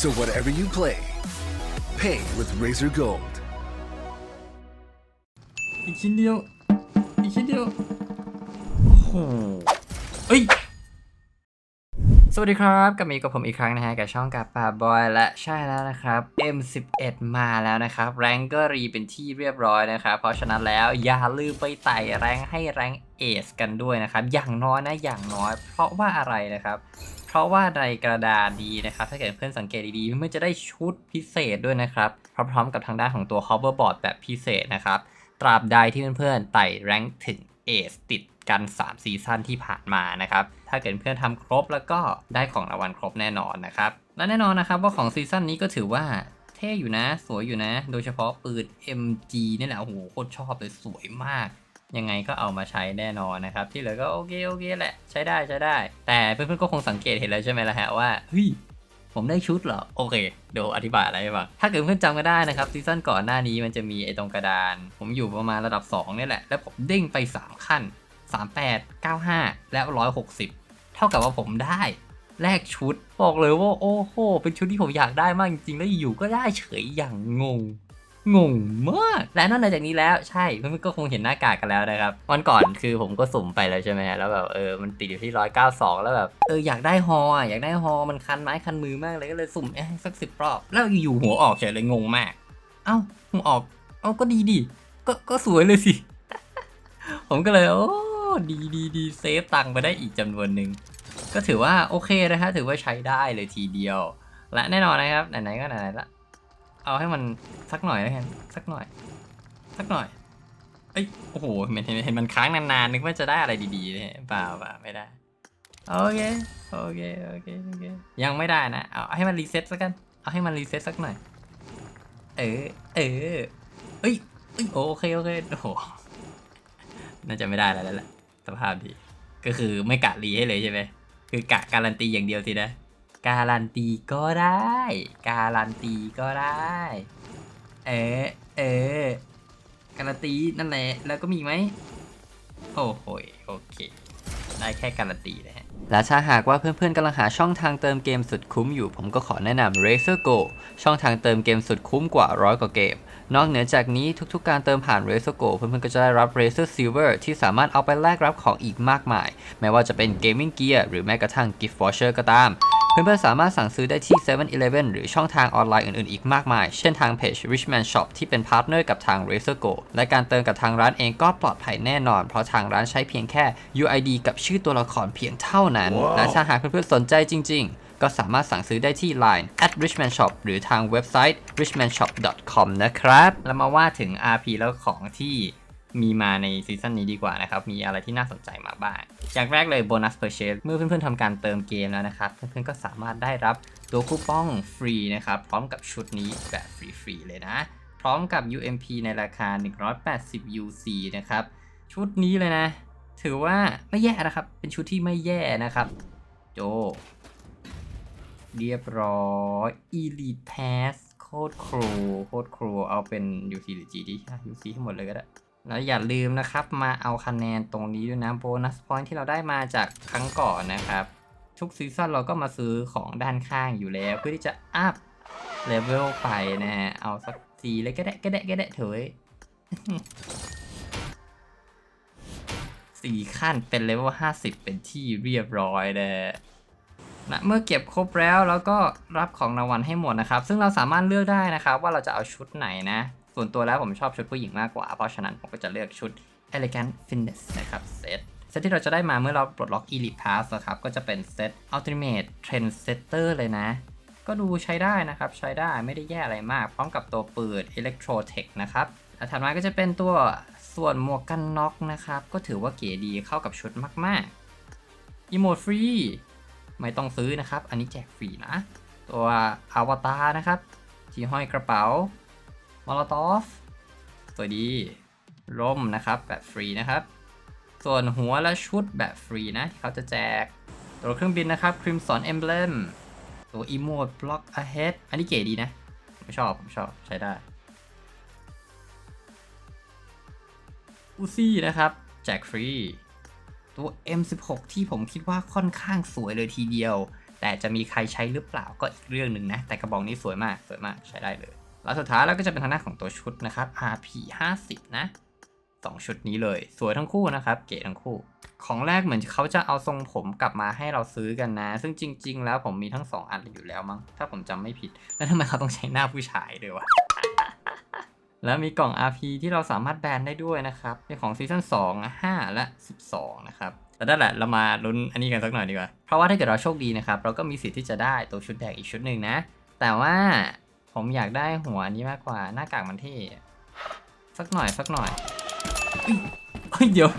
So whatever you play, pay with Razor Gold. อีกชิ้นเดียว อีกชิ้นเดียว โอ้โหเอ้ย สวัสดีครับกลับมาอยู่กับผมอีกครั้งนะฮะ กับช่องกับป่าบอยและใช่แล้วนะครับ M11 มาแล้วนะครับ แรงก็รีเป็นที่เรียบร้อยนะครับ เพราะฉะนั้นแล้วอย่าลืมไปไต่แรงให้แรงเอสกันด้วยนะครับ อย่างน้อยนะ อย่างน้อย เพราะว่าอะไรนะครับ เพราะว่าในกระดาษดีนะครับ ถ้าเกิดเพื่อนสังเกตดีๆมันจะได้ชุดพิเศษด้วยนะครับ พร้อมๆกับทางด้านของตัว hoverboard แบบพิเศษนะครับ ตราบใดที่เพื่อนๆไต่แรงถึงเอสติดกัน 3 ซีซั่นที่ผ่านมานะครับ ถ้าเกิดเพื่อนทำครบแล้วก็ได้ของรางวัลครบแน่นอนนะครับ และแน่นอนนะครับว่าของซีซั่นนี้ก็ถือว่าเท่อยู่นะ สวยอยู่นะ โดยเฉพาะปืน MG นี่แหละโอ้โหโคตรชอบเลยสวยมาก ยังไงก็เอามาใช้แน่นอนนะครับ ที่เหลือก็โอเคโอเคแหละใช้ได้ใช้ได้ แต่เพื่อนๆก็คงสังเกตเห็นแล้วใช่ไหมล่ะฮะว่าเฮ้ยผมได้ชุดเหรอ โอเคเดี๋ยวอธิบายอะไรให้ฟังถ้าเกิดเพื่อนจำกันได้นะครับซีซั่นก่อนหน้านี้มันจะมีไอ้ตรงกระดาน ผมอยู่ประมาณระดับ2นี่แหละ แล้วผมเด้งไป 3 ขั้น 38 95 แล้ว 160 เท่ากับว่าผมได้แลกชุด บอกเลยว่าโอ้โหเป็นชุดที่ผมอยากได้มากจริงๆแล้วอยู่ก็ได้เฉยอย่างงง งงมากและนอกจากนี้แล้วใช่เพื่อนๆก็คงเห็นหน้ากากกันแล้วนะครับวันก่อนคือผมก็สุ่มไปแล้วใช่ไหมแล้วแบบเออมันติดอยู่ที่ร้อยเก้าสองแล้วแบบเอออยากได้ฮออะอยากได้ฮอมันคันไม้คันมือมากเลยก็เลยสุ่มเอ้สักสิบรอบ แล้วอยู่ๆหัวออกเฉยเลยงงมาก เอ้าหัวออกเอ้าก็ดีดิก็ก็สวยเลยสิ ผมก็เลยโอ้ดีดีดีเซฟตังค์ไปได้อีกจำนวนหนึ่งก็ถือว่าโอเคนะฮะถือว่าใช้ได้เลยทีเดียว และแน่นอนนะครับไหนๆก็ไหนๆละ เอาให้มันสักหน่อยแล้วกันสักหน่อย สักหน่อย เอ้ยโอ้โหเห็นเห็นมันค้างนานๆนึกว่าจะได้อะไรดีๆเลยเปล่าเปล่าไม่ได้โอเคโอเคโอเคโอเคยังไม่ได้นะเอาให้มันรีเซ็ตสักกันเอาให้มันรีเซ็ตสักหน่อย เออเออเอ้ยเอ้ยโอเคโอเคโอ้โหน่าจะไม่ได้แล้วแหละสภาพดีก็คือไม่กะรีให้เลยใช่ไหมคือกะการันตีอย่างเดียวสินะ การันตีก็ได้ การันตีก็ได้ เออเออการันตีนั่นแหละ แล้วก็มีไหมโอ้โหโอเค ได้แค่การันตีนะฮะ และถ้าหากว่าเพื่อนๆกำลังหาช่องทางเติมเกมสุดคุ้มอยู่ ผมก็ขอแนะนำ Razer Go ช่องทางเติมเกมสุดคุ้มกว่าร้อยกว่าเกม นอกเหนือจากนี้ทุกๆ การเติมผ่าน Razer Go เพื่อนๆก็จะได้รับ Razer Silver ที่สามารถเอาไปแลกรับของอีกมากมาย ไม่ว่าจะเป็น Gaming Gear หรือแม้กระทั่ง Gift Voucher ก็ตาม เพื่อนๆสามารถสั่งซื้อได้ที่ 7-Eleven หรือช่องทางออนไลน์อื่นๆ อีกมากมาย เช่นทางเพจ Richman Shop ที่เป็นพาร์ทเนอร์กับทาง Razer Go และการเติมกับทางร้านเองก็ปลอดภัยแน่นอน เพราะทางร้านใช้เพียงแค่ UID กับชื่อตัวละครเพียงเท่านั้น และถ้าหากเพื่อนๆสนใจจริง ๆ ก็สามารถสั่งซื้อได้ที่ Line at richman shop หรือทางเว็บไซต์ richmanshop.com นะครับ แล้วมาว่าถึง RP แล้วของที่ มีมาในซีซั่นนี้ดีกว่านะครับ มีอะไรที่น่าสนใจมาบ้าง อย่างแรกเลย bonus purchase เมื่อเพื่อนๆทำการเติมเกมแล้วนะครับ เพื่อนๆก็สามารถได้รับตัวคูปองฟรีนะครับ พร้อมกับชุดนี้แบบฟรีๆเลยนะ พร้อมกับ UMP ในราคา 180 UC นะครับ ชุดนี้เลยนะ ถือว่าไม่แย่นะครับ เป็นชุดที่ไม่แย่นะครับ โจ เรียบร้อย Elite Pass โคตรครูโคตรครูเอาเป็น UC หรือ GD อ่ UC ให้งหมดเลยก็ได้ แล้วอย่าลืมนะครับมาเอาคะแนนตรงนี้ด้วยนะโบนัสพอยท์ที่เราได้มาจากครั้งก่อนนะครับทุกซีซั่นเราก็มาซื้อของด้านข้างอยู่แล้ว เพื่อที่จะอัพเลเวลไปนะฮะเอาสักสีเลยก็ได้ก็ได้ก็ได้เถอะสี่ขั้นเป็นเลเวล50เป็นที่เรียบร้อยเลยนะเมื่อเก็บครบแล้วแล้วก็รับของรางวัลให้หมดนะครับ ซึ่งเราสามารถเลือกได้นะครับ ว่าเราจะเอาชุดไหนนะ ส่วนตัวแล้วผมชอบชุดผู้หญิงมากกว่า เพราะฉะนั้นผมก็จะเลือกชุด Elegant Fitness นะครับเซตเซตที่เราจะได้มาเมื่อเราปลดล็อก Elite Pass นะครับก็จะเป็นเซต Ultimate Trendsetter เลยนะ ก็ดูใช้ได้นะครับ ใช้ได้ไม่ได้แย่อะไรมาก พร้อมกับตัวปืน Electrotech นะครับและถัดมาก็จะเป็นตัวส่วนหมวกกันน็อกนะครับ ก็ถือว่าเก๋ดีเข้ากับชุดมากๆ Emote Free ไม่ต้องซื้อนะครับ อันนี้แจกฟรีนะ ตัวอวตารนะครับที่ห้อยกระเป๋า มอลตอฟสวยดีร่มนะครับแบบฟรีนะครับ ส่วนหัวและชุดแบบฟรีนะที่เขาจะแจก ตัวเครื่องบินนะครับ Crimson Emblem ตัว Emote Block Ahead อันนี้เก๋ดีนะผมชอบผมชอบใช้ได้อูซี่นะครับ แจกฟรี ตัว M16 ที่ผมคิดว่าค่อนข้างสวยเลยทีเดียว แต่จะมีใครใช้หรือเปล่าก็อีกเรื่องหนึ่งนะ แต่กระบอกนี้สวยมากสวยมากใช้ได้เลย แล้วสุดท้ายเราก็จะเป็นทางด้านของตัวชุดนะครับ RP 50นะสองชุดนี้เลย สวยทั้งคู่นะครับ เก๋ทั้งคู่ ของแรกเหมือนเขาจะเอาทรงผมกลับมาให้เราซื้อกันนะ ซึ่งจริง ๆ แล้วผมมีทั้งสองอันอยู่แล้วมั้ง ถ้าผมจำไม่ผิด แล้วทำไมเขาต้องใช้หน้าผู้ชายด้วยวะ แล้วมีกล่อง RP ที่เราสามารถแบนได้ด้วยนะครับเป็นของซีซั่น2 5 และ 12 นะครับแต่นั่นแหละเรามาลุ้นอันนี้กันสักหน่อยดีกว่า เพราะว่าถ้าเกิดเราโชคดีนะครับ เราก็มีสิทธิ์ที่จะได้ตัวชุดแดงอีกชุดหนึ่งนะ แต่ว่า ผมอยากได้หัวอันนี้มากกว่าหน้ากากมันเท่สักหน่อยสักหน่อยเฮ้ยเดี๋ยว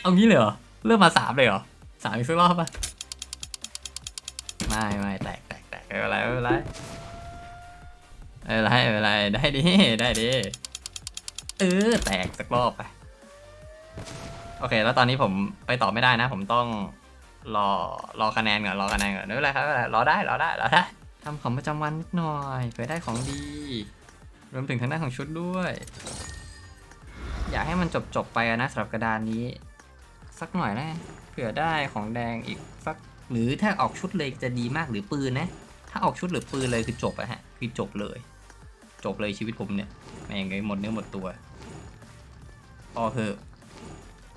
เอางี้เลยเหรอ เริ่มมาสามเลยเหรอสามอีกสักรอบปะไม่ไม่แตกแตกแตกไม่เป็นไรไม่เป็นไรไม่ไรไม่เป็นไรได้ดิได้ดิเออแตกสักรอบไป โอเค แล้วตอนนี้ผมไปต่อไม่ได้นะ ผมต้อง รอรอคะแนนก่อนรอคะแนนก่อนไม่เป็นไรครับไม่เป็นไรรอได้รอได้รอได้ทำของประจำวันนิดหน่อยเผื่อได้ของดี รวมถึงทางด้านของชุดด้วย อยากให้มันจบจบไปนะสำหรับกระดานนี้ สักหน่อยนะเผื่อได้ของแดงอีกสักหรือถ้าออกชุดเลยจะดีมากหรือปืนนะ ถ้าออกชุดหรือปืนเลยคือจบอะฮะคือจบเลย จบเลยชีวิตผมเนี่ยแม่งเลยหมดเนื้อหมดตัวพอเถอะ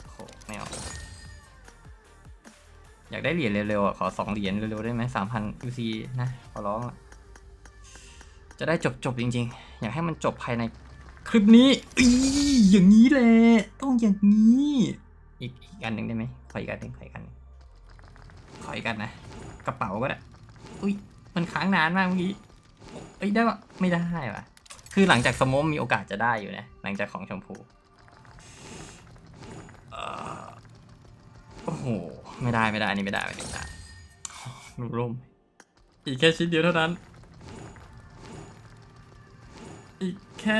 โอ้โหไม่เอา อยากได้เหรียญเร็วๆอะขอสองเหรียญเร็วๆได้ไหมสามพันยูซีนะขอร้องะจะได้จบๆจริง ๆ อยากให้มันจบภายในคลิปนี้อีอย่างนี้แหละต้องอย่างนี้อีกอีกอันหนึ่งได้ไหมขออีกอันหนึ่งขออีกอันขออีกอันนะกระเป๋าก็ได้อุ้ยมันค้างนานมากเมื่อกี้เอ้ยได้ปะไม่ได้ปะคือหลังจากสมมมีโอกาสจะได้อยู่นะหลังจากของชมพูโอ้โห ไม่ได้ไม่ได้อันนี้ไม่ได้ไม่ได้ไม่ได้รูร่มอีกแค่ชิ้นเดียวเท่านั้น อีกแค่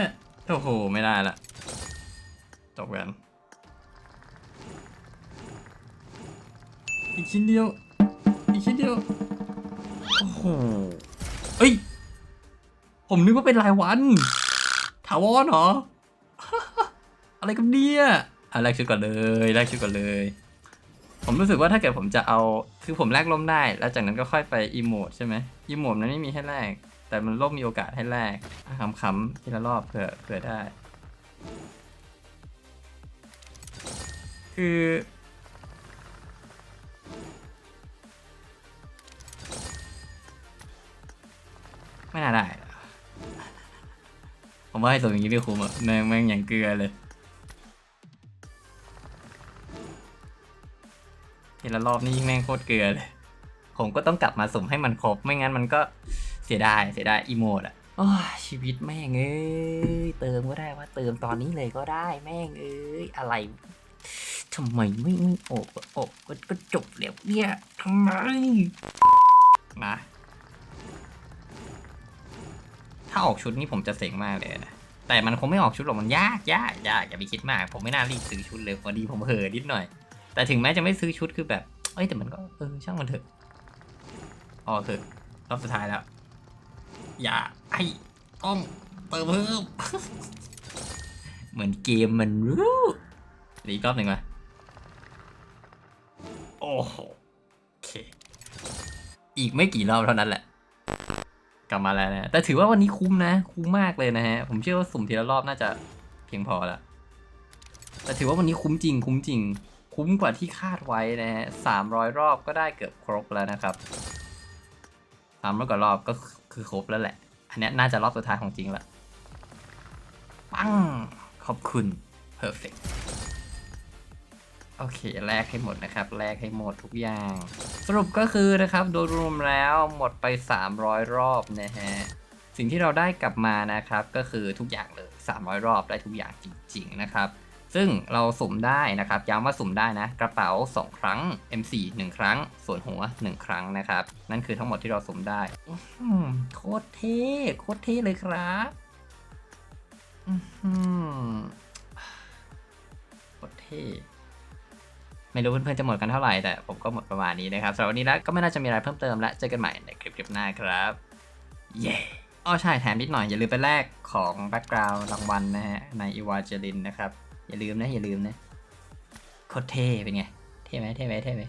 โอ้โหไม่ได้ละจบกันอีกชิ้นเดียว อีกชิ้นเดียวโอ้โหเอ้ยผมนึกว่าเป็นรายวันถาวรเหรอ อะไรกันเนี่ยอะแลกชุดก่อนเลยแลกชุดก่อนเลย ผมรู้สึกว่าถ้าเกิดผมจะเอาคือผมแลกล่มได้ แล้วจากนั้นก็ค่อยไปอีโมดใช่ไหมอีโมดนั้นไม่มีให้แลกแต่มันล่มมีโอกาสให้แลกขำๆทีละรอบเผื่อเผื่อได้ คือ ไม่น่าได้ ผมว่าให้ส่งอย่างนี้ไม่คุ้มอะแม่งแม่งอย่างเกลือเลย ละรอบนี่ยิ่งแม่งโคตรเกลือเลย ผมก็ต้องกลับมาสุ่มให้มันครบ ไม่งั้นมันก็เสียดายเสียดายอีโมดอะอชีวิตแม่งเอ้ยเติมก็ได้ว่าเติมตอนนี้เลยก็ได้แม่งเอ้ยอะไรทำไมไม่ไม่ออกก็ออกก็ก็จบแล้วเนี่ยทำไมนะถ้าออกชุดนี้ผมจะเซ็งมากเลยนะแต่มันคงไม่ออกชุดหรอกมันยากยากยากอย่าไปคิดมาก ผมไม่น่ารีบซื้อชุดเลยพอดีผมเห่อนิดหน่อย แต่ถึงแม้จะไม่ซื้อชุดคือแบบ เอ้ยแต่มันก็เออช่างมันเถอะอ๋อเถอะรอบสุดท้ายแล้ว อย่าให้ต้องเติมเพิ่ม เหมือนเกมมันรู้รืออีกรอบหนึ่งมาโอ้โหโอเค อีกไม่กี่รอบเท่านั้นแหละ กลับมาแล้วนะ แต่ถือว่าวันนี้คุ้มนะ คุ้มมากเลยนะฮะ ผมเชื่อว่าสุ่มทีละรอบน่าจะเพียงพอแล้วแต่ถือว่าวันนี้คุ้มจริง คุ้มจริง คุ้มกว่าที่คาดไว้นะฮะสามร้อยรอบก็ได้เกือบครบแล้วนะครับสามร้อยกว่ารอบก็คือครบแล้วแหละ อันนี้น่าจะรอบสุดท้ายของจริงละปังขอบคุณ perfect โอเคแลกให้หมดนะครับแลกให้หมดทุกอย่าง สรุปก็คือนะครับโดยรวมแล้วหมดไป 300 รอบนะฮะสิ่งที่เราได้กลับมานะครับก็คือทุกอย่างเลย 300 รอบได้ทุกอย่างจริงๆนะครับ ซึ่งเราสุ่มได้นะครับย้ำว่าสุ่มได้นะ กระเป๋า 2 ครั้ง M4 1 ครั้ง ส่วนหัว 1 ครั้งนะครับ นั่นคือทั้งหมดที่เราสุ่มได้โคตรเท่โคตรเท่เลยครับอื้อหือโคตรเท่ไม่รู้เพื่อนๆจะหมดกันเท่าไหร่แต่ผมก็หมดประมาณนี้นะครับสำหรับวันนี้แล้วก็ไม่น่าจะมีอะไรเพิ่มเติมและเจอกันใหม่ในคลิปคลิปหน้าครับ เย้อ้อใช่แถมนิดหน่อยอย่าลืมไปแลกของแบ็กกราวด์รางวัลนะฮะในอีวาเจลินนะครับ อย่าลืมนะ อย่าลืมนะโคตรเท่เป็นไง เท่ไหมเท่ไหมเท่ไหม